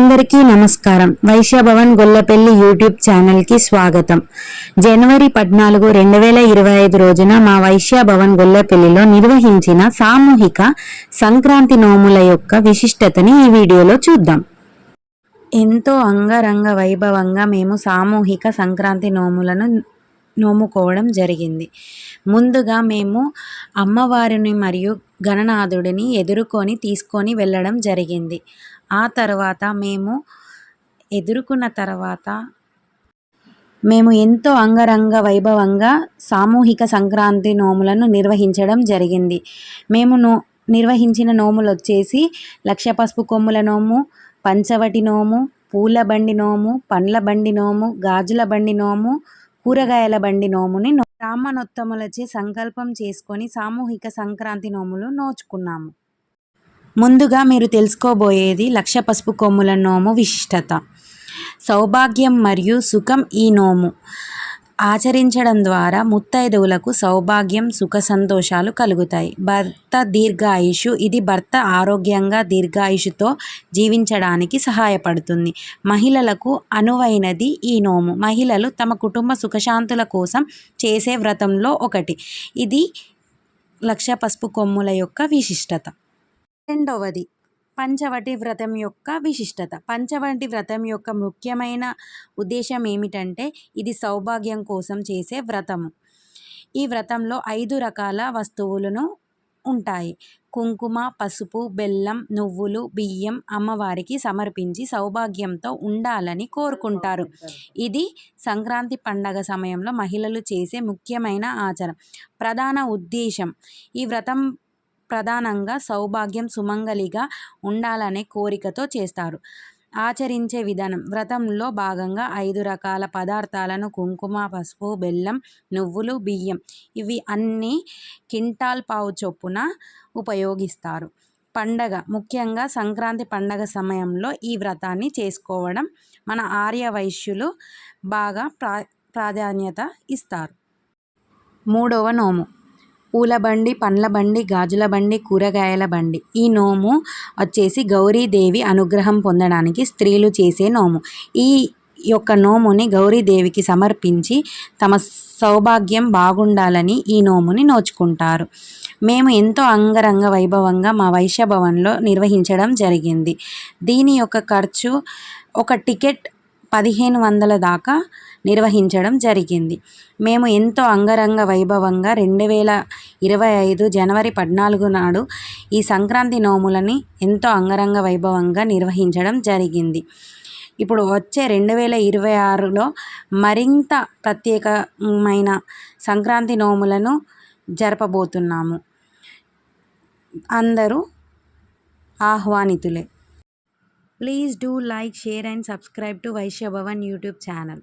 అందరికీ నమస్కారం వైశ్యభవన్ గొల్లపల్లి యూట్యూబ్ ఛానల్కి స్వాగతం జనవరి పద్నాలుగు రెండు వేల ఇరవై ఐదు రోజున మా వైశ్యభవన్ గొల్లపల్లిలో నిర్వహించిన సామూహిక సంక్రాంతి నోముల యొక్క విశిష్టతని ఈ వీడియోలో చూద్దాం ఎంతో అంగరంగ వైభవంగా మేము సామూహిక సంక్రాంతి నోములను నోముకోవడం జరిగింది ముందుగా మేము అమ్మవారిని మరియు గణనాథుడిని ఎదుర్కొని తీసుకొని వెళ్ళడం జరిగింది ఆ తర్వాత మేము ఎదుర్కొన్న తర్వాత మేము ఎంతో అంగరంగ వైభవంగా సామూహిక సంక్రాంతి నోములను నిర్వహించడం జరిగింది మేము నో నిర్వహించిన నోములు వచ్చేసి లక్ష పసుపు కొమ్ముల నోము పంచవటి నోము పూల బండి నోము పండ్ల బండి నోము గాజుల బండి నోము కూరగాయల బండి నోముని బ్రాహ్మణోత్తములచే సంకల్పం చేసుకొని సామూహిక సంక్రాంతి నోములు నోచుకున్నాము ముందుగా మీరు తెలుసుకోబోయేది లక్ష పసుపు కొమ్ముల నోము విశిష్టత సౌభాగ్యం మరియు సుఖం ఈ నోము ఆచరించడం ద్వారా ముత్తైదువులకు సౌభాగ్యం సుఖ సంతోషాలు కలుగుతాయి భర్త దీర్ఘాయుషు ఇది భర్త ఆరోగ్యంగా దీర్ఘాయుషుతో జీవించడానికి సహాయపడుతుంది మహిళలకు అనువైనది ఈ నోము మహిళలు తమ కుటుంబ సుఖశాంతుల కోసం చేసే వ్రతంలో ఒకటి ఇది లక్ష పసుపు కొమ్ముల యొక్క విశిష్టత రెండవది పంచవటి వ్రతం యొక్క విశిష్టత పంచవటి వ్రతం యొక్క ముఖ్యమైన ఉద్దేశం ఏమిటంటే ఇది సౌభాగ్యం కోసం చేసే వ్రతము ఈ వ్రతంలో ఐదు రకాల వస్తువులను ఉంటాయి కుంకుమ పసుపు బెల్లం నువ్వులు బియ్యం అమ్మవారికి సమర్పించి సౌభాగ్యంతో ఉండాలని కోరుకుంటారు ఇది సంక్రాంతి పండగ సమయంలో మహిళలు చేసే ముఖ్యమైన ఆచారం ప్రధాన ఉద్దేశం ఈ వ్రతం ప్రధానంగా సౌభాగ్యం సుమంగలిగా ఉండాలనే కోరికతో చేస్తారు ఆచరించే విధానం వ్రతంలో భాగంగా ఐదు రకాల పదార్థాలను కుంకుమ పసుపు బెల్లం నువ్వులు బియ్యం ఇవి అన్నీ కింటాల్ పావు చొప్పున ఉపయోగిస్తారు పండగ ముఖ్యంగా సంక్రాంతి పండగ సమయంలో ఈ వ్రతాన్ని చేసుకోవడం మన ఆర్య వైశ్యులు బాగా ప్రా ప్రాధాన్యత ఇస్తారు మూడవ నోము పూల బండి పండ్ల బండి గాజుల బండి కూరగాయల బండి ఈ నోము వచ్చేసి గౌరీదేవి అనుగ్రహం పొందడానికి స్త్రీలు చేసే నోము ఈ యొక్క నోముని గౌరీదేవికి సమర్పించి తమ సౌభాగ్యం బాగుండాలని ఈ నోముని నోచుకుంటారు మేము ఎంతో అంగరంగ వైభవంగా మా వైశ్యభవన్లో నిర్వహించడం జరిగింది దీని యొక్క ఖర్చు ఒక టికెట్ పదిహేను వందల దాకా నిర్వహించడం జరిగింది మేము ఎంతో అంగరంగ వైభవంగా రెండు వేల ఇరవై ఐదు జనవరి పద్నాలుగు నాడు ఈ సంక్రాంతి నోములని ఎంతో అంగరంగ వైభవంగా నిర్వహించడం జరిగింది ఇప్పుడు వచ్చే రెండు వేల ఇరవై ఆరులో మరింత ప్రత్యేకమైన సంక్రాంతి నోములను జరపబోతున్నాము అందరూ ఆహ్వానితులే Please do like, share and subscribe to Vaishya Bhavan YouTube channel.